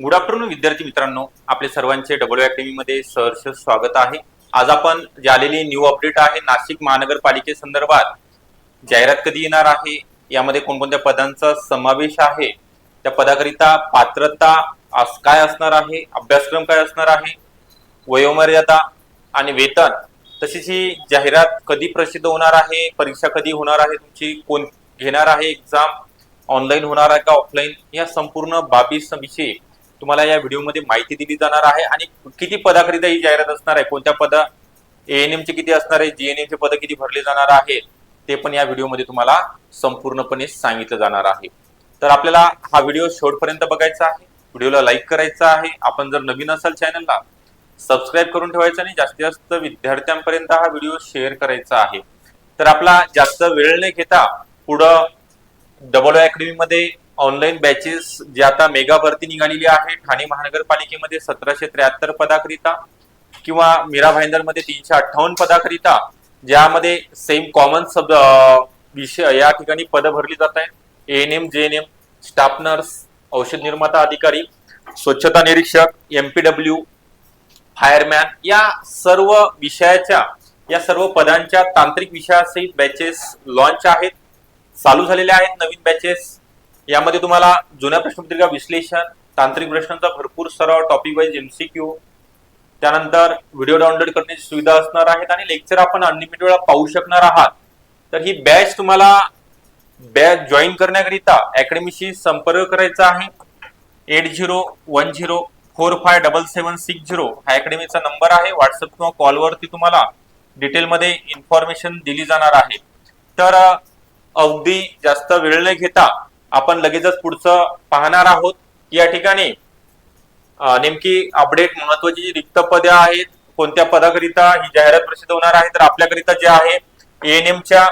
Good afternoon विद्यार्थी मित्रांनो. आपले सर्वांचे डब्ल्यू अकॅडमीमध्ये सहर्ष स्वागत आहे. आज आपण जे आलेली न्यू अपडेट आहे नाशिक महानगरपालिकेसंदर्भात जाहिरात कधी येणार आहे? यामध्ये कोणकोणत्या पदांचा समावेश आहे? त्या पदाकरिता पात्रता काय असणार आहे? अभ्यासक्रम काय असणार आहे? वयोमर्यादा आणि वेतन तशीच ही जाहिरात कधी प्रसिद्ध होणार आहे? परीक्षा कधी होणार आहे? तुमची कोण घेणार आहे? एक्झाम ऑनलाईन होणार आहे का ऑफलाईन या संपूर्ण बाबी विषयी तुम्हाला या व्हिडिओमध्ये माहिती दिली जाणार आहे आणि किती पदाकरिता ही जाहिरात असणार आहे? कोणत्या पद? एएनएम चे किती असणार आहे? जीएनएम चे पद किती भरले जाणार आहे? ते पण या व्हिडिओमध्ये तुम्हाला संपूर्णपणे सांगितलं जाणार आहे. तर आपल्याला हा व्हिडिओ शेवटपर्यंत बघायचा आहे. व्हिडिओला लाईक करायचा आहे. आपण जर नवीन असाल चॅनलला सबस्क्राईब करून ठेवायचं आणि जास्तीत जास्त विद्यार्थ्यांपर्यंत हा व्हिडिओ शेअर करायचा आहे. तर आपला जास्त वेळ न घेता पुढं डबल अकॅडमीमध्ये ऑनलाईन बॅचेस जे आता मेगा भरती निघालेली आहे ठाणे महानगरपालिकेमध्ये सतराशे त्र्याहत्तर पदाकरिता किंवा मीरा भाईंदरमध्ये तीनशे अठ्ठावन्न पदाकरिता ज्यामध्ये सेम कॉमन सब विषय या ठिकाणी पद भरली जात आहे N M J N M staff nurse औषध निर्माता अधिकारी स्वच्छता निरीक्षक एमपीडब्ल्यू फायरमॅन या सर्व विषयाच्या या सर्व पदांच्या तांत्रिक विषयासहित बॅचेस लॉन्च आहेत. चालू झालेल्या आहेत नवीन बॅचेस. यामध्ये तुम्हाला जुन्या प्रश्नपत्रिका विश्लेषण तांत्रिक प्रश्नांचा भरपूर सराव टॉपिक वाईज एमसीक्यू त्यानंतर व्हिडिओ डाउनलोड करण्याची सुविधा असणार आहेत आणि लेक्चर आपण अनलिमिटेड वेळा पाहू शकणार आहात. तर ही बॅच तुम्हाला बॅच जॉईन करण्याकरिता अकॅडमीशी संपर्क करायचा आहे. Eight zero one zero four five double seven six zero हा अकॅडमीचा नंबर आहे. व्हॉट्सअप किंवा कॉलवरती तुम्हाला डिटेलमध्ये इन्फॉर्मेशन दिली जाणार आहे. तर अगदी जास्त वेळ न घेता आपण लगेचच पुढचं पाहणार आहोत. या ठिकाणी नेमकी अपडेट महत्वाची जी रिक्त पदे आहेत कोणत्या पदाकरिता ही जाहिरात प्रसिद्ध होणार आहे तर आपल्याकरिता जे आहे एएनएमच्या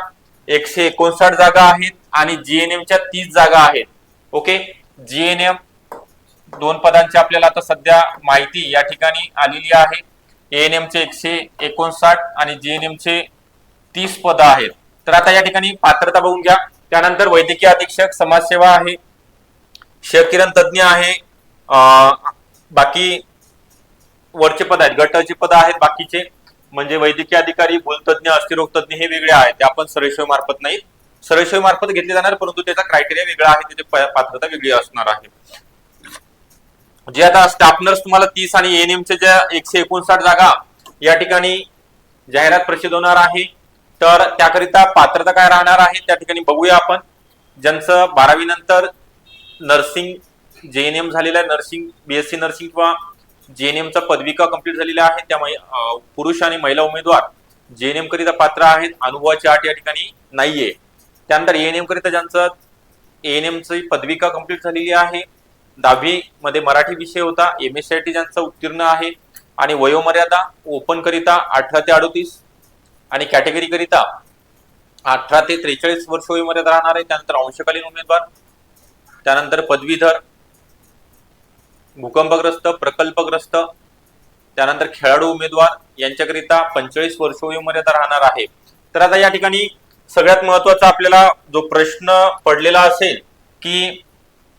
एकशे एकोणसाठ जागा आहेत आणि जीएनएमच्या तीस जागा आहेत. ओके? जीएनएम दोन पदांची आपल्याला आता सध्या माहिती या ठिकाणी आलेली आहे. एएनएमचे एकशे एकोणसाठ आणि जीएनएमचे तीस पद आहेत. तर आता या ठिकाणी पात्रता बघून घ्या. त्यानंतर वैद्यकीय अधीक्षक समाजसेवा आहे क्षकिरण तज्ज्ञ आहे बाकी वरचे पद आहेत गटाचे पद आहेत बाकीचे. म्हणजे वैद्यकीय अधिकारी भूलतज्ञ अस्थिरोग तज्ञ हे वेगळे आहेत. ते आपण सरळसेवी मार्फत नाही सरळसेवी मार्फत घेतले जाणार परंतु त्याचा क्रायटेरिया वेगळा आहे त्याची पात्रता वेगळी असणार आहे. जे आता स्टाफ नर्स तुम्हाला तीस आणि एएनएम च्या ज्या एकशे एकोणसाठ जागा या ठिकाणी जाहिरात प्रसिद्ध होणार आहे तर त्याकरिता पात्रता काय राहणार आहे त्या ठिकाणी बघूया आपण. ज्यांचं बारावी नंतर नर्सिंग एम झालेलं आहे नर्सिंग बीएससी नर्सिंग किंवा जे एन एमचा पदविका कंप्लीट झालेल्या आहे त्या पुरुष आणि महिला उमेदवार जे एन करिता पात्र आहेत अनुभवाची अट या ठिकाणी नाहीये. त्यानंतर एएनएम करिता ज्यांचं एन एमची पदविका कंप्लीट झालेली आहे दहावी मध्ये मराठी विषय होता M S C I T ज्यांचं उत्तीर्ण आहे आणि वयोमर्यादा ओपन करिता अठरा ते अडोतीस आणि कॅटेगरी करिता अठरा ते त्रेचाळीस वर्ष वयोमर्यादा राहणार आहे त्यानंतर अंशकालीन उमेदवार त्यानंतर पदवीधर भूकंपग्रस्त प्रकल्पग्रस्त त्यानंतर खेळाडू उमेदवार यांच्याकरिता पंचेचाळीस वर्ष वयोमर्यादा राहणार आहे. तर आता या ठिकाणी सगळ्यात महत्त्वाचा आपल्याला जो प्रश्न पडलेला असेल की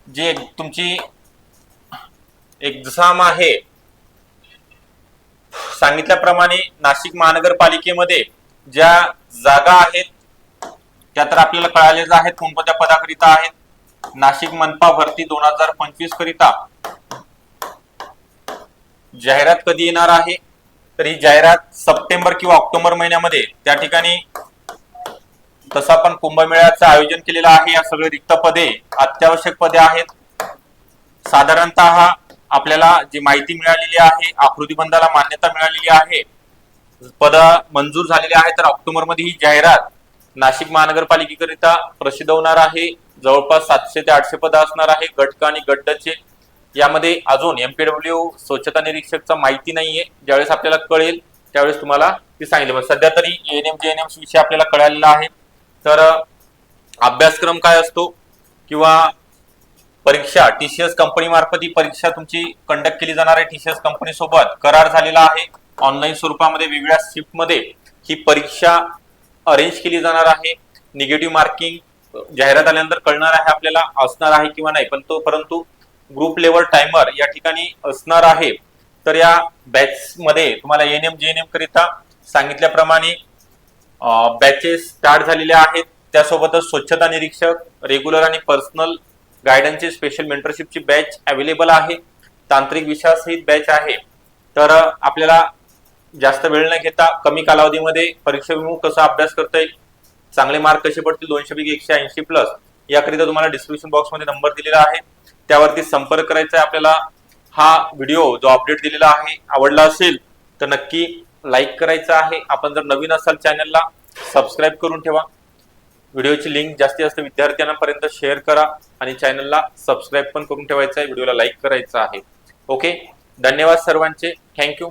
जे तुमची एक्झाम आहे सांगितल्याप्रमाणे नाशिक महानगरपालिकेमध्ये ज्या जागा आहेत त्या तर आपल्याला कळालेच आहेत कोणकोणत्या पदाकरिता आहेत. नाशिक मनपा भरती दोन हजार पंचवीस करिता. जाहिरात कधी येणार आहे? तर ही जाहिरात सप्टेंबर किंवा ऑक्टोबर महिन्यामध्ये. त्या ठिकाणी तसं आपण कुंभमेळ्याचं आयोजन केलेलं आहे. या सगळे रिक्त पदे अत्यावश्यक पदे आहेत. साधारणतः आपल्याला जी माहिती मिळालेली आहे आकृतीबंधाला मान्यता मिळालेली आहे पद मंजूर झालेली आहे तर ऑक्टोबरमध्ये ही जाहिरात नाशिक महानगरपालिकेकरिता प्रसिद्ध होणार आहे. जवळपास सातशे ते आठशे पद असणार आहे गटक आणि गड्डचे यामध्ये अजून एमपीडब्ल्यू स्वच्छता निरीक्षकचा माहिती नाहीये. ज्यावेळेस आपल्याला कळेल त्यावेळेस तुम्हाला ती सांगितलं. पण सध्या तरी एएनएम जेएनएम विषय आपल्याला कळालेला आहे. तर अभ्यासक्रम काय असतो किंवा परीक्षा टीसीएस कंपनी मार्फत ही परीक्षा तुमची कंडक्ट केली जाणार आहे. टीसीएस कंपनी सोबत करार झालेला आहे. ऑनलाईन स्वरूपामध्ये वेगळ्या शिफ्टमध्ये ही परीक्षा अरेंज केली जाणार आहे. निगेटिव्ह मार्किंग जाहिरात आल्यानंतर कळणार आहे आपल्याला असणार आहे किंवा नाही. पण तो परंतु ग्रुप लेवल टायमर या ठिकाणी असणार आहे. तर या बॅच मध्ये तुम्हाला N M J N M करिता सांगितल्याप्रमाणे बॅचेस स्टार्ट झालेल्या आहेत. त्यासोबतच स्वच्छता निरीक्षक रेग्युलर आणि पर्सनल गायडन्सची स्पेशल मेंटरशिपची बॅच अवेलेबल आहे. तांत्रिक विषयासहित बॅच आहे. तर आपल्याला जास्त वेळ न घेता कमी कालावधीमध्ये परीक्षेभिमुख कसा अभ्यास करता येईल? चांगले मार्क कसे पडतील? दोनशे पैकी एकशे ऐंशी प्लस याकरिता तुम्हाला डिस्क्रिप्शन बॉक्समध्ये नंबर दिलेला आहे. त्यावरती संपर्क करायचा आहे आपल्याला. हा व्हिडिओ जो अपडेट दिलेला आहे आवडला असेल तर नक्की लाईक करायचा आहे. आपण जर नवीन असाल चॅनलला सबस्क्राईब करून ठेवा. व्हिडिओची लिंक जास्तीत जास्त विद्यार्थ्यांपर्यंत शेअर करा आणि चॅनलला सबस्क्राईब पण करून ठेवायचं आहे. व्हिडिओला लाईक करायचा आहे. ओके धन्यवाद सर्वांचे. थँक्यू